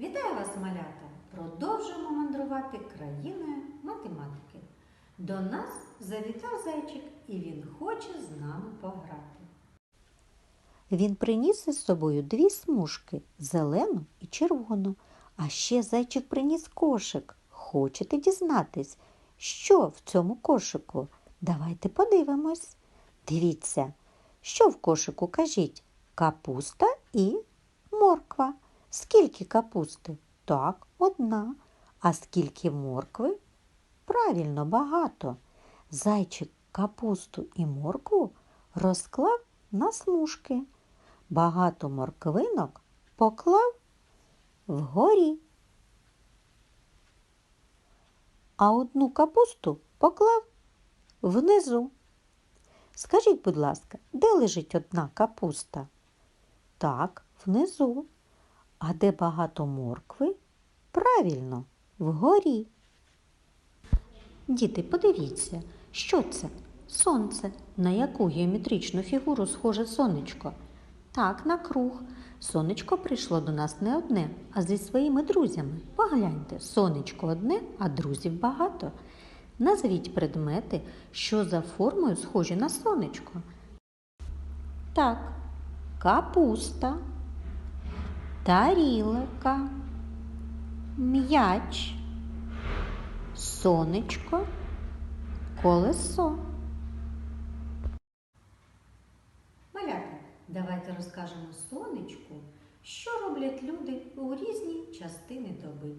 Вітаю вас, малята! Продовжуємо мандрувати країною математики. До нас завітав зайчик і він хоче з нами пограти. Він приніс із собою дві смужки зелену і червону. А ще зайчик приніс кошик. Хочете дізнатись, що в цьому кошику? Давайте подивимось. Дивіться, що в кошику кажіть? Капуста і морква. Скільки капусти? Так, одна. А скільки моркви? Правильно, багато. Зайчик капусту і моркву розклав на смужки. Багато морквинок поклав вгорі. А одну капусту поклав внизу. Скажіть, будь ласка, де лежить одна капуста? Так, внизу. А де багато моркви? Правильно, вгорі. Діти, подивіться, що це? Сонце. На яку геометричну фігуру схоже сонечко? Так, на круг. Сонечко прийшло до нас не одне, а зі своїми друзями. Погляньте, сонечко одне, а друзів багато. Назвіть предмети, що за формою схожі на сонечко. Так, капуста, тарілка, м'яч, сонечко, колесо. Малята, давайте розкажемо сонечку, що роблять люди у різні частини доби.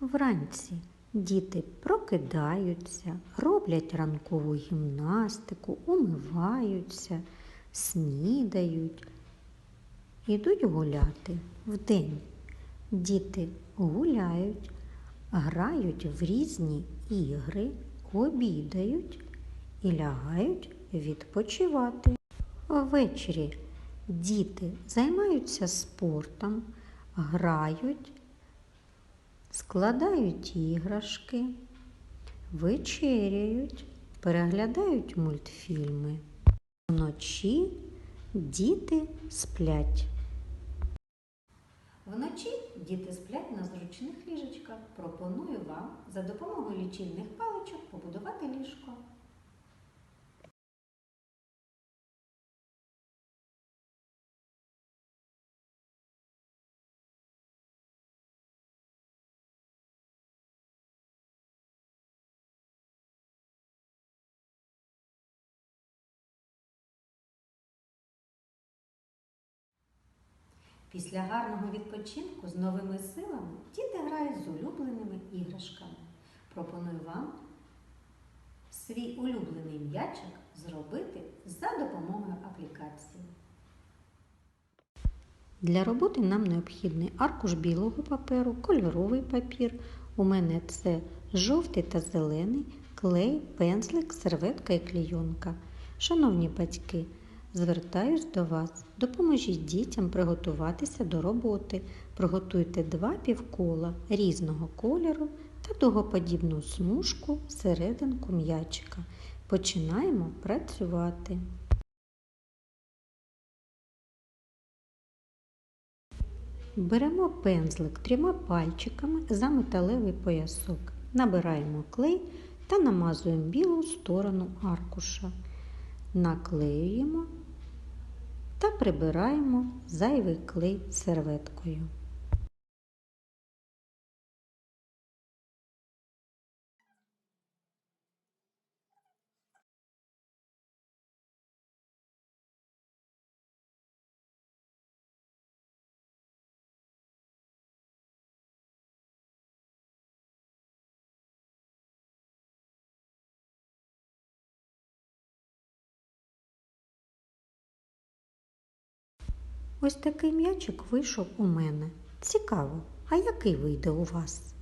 Вранці діти прокидаються, роблять ранкову гімнастику, умиваються, снідають, ідуть гуляти вдень. Діти гуляють, грають в різні ігри, обідають і лягають відпочивати. Ввечері діти займаються спортом, грають складають іграшки, вечеряють, переглядають мультфільми. Вночі діти сплять. Вночі діти сплять на зручних ліжечках. Пропоную вам за допомогою лічильних паличок побудувати ліжко. Після гарного відпочинку з новими силами діти грають з улюбленими іграшками. Пропоную вам свій улюблений м'ячик зробити за допомогою аплікації. Для роботи нам необхідний аркуш білого паперу, кольоровий папір. У мене це жовтий та зелений, клей, пензлик, серветка і клійонка. Шановні батьки, звертаюсь до вас. Допоможіть дітям приготуватися до роботи. Приготуйте два півкола різного кольору та дугоподібну смужку серединку м'ячика. Починаємо працювати. Беремо пензлик трьома пальчиками за металевий поясок, набираємо клей та намазуємо білу сторону аркуша. Наклеюємо та прибираємо зайвий клей серветкою. Ось такий м'ячик вийшов у мене. Цікаво, а який вийде у вас?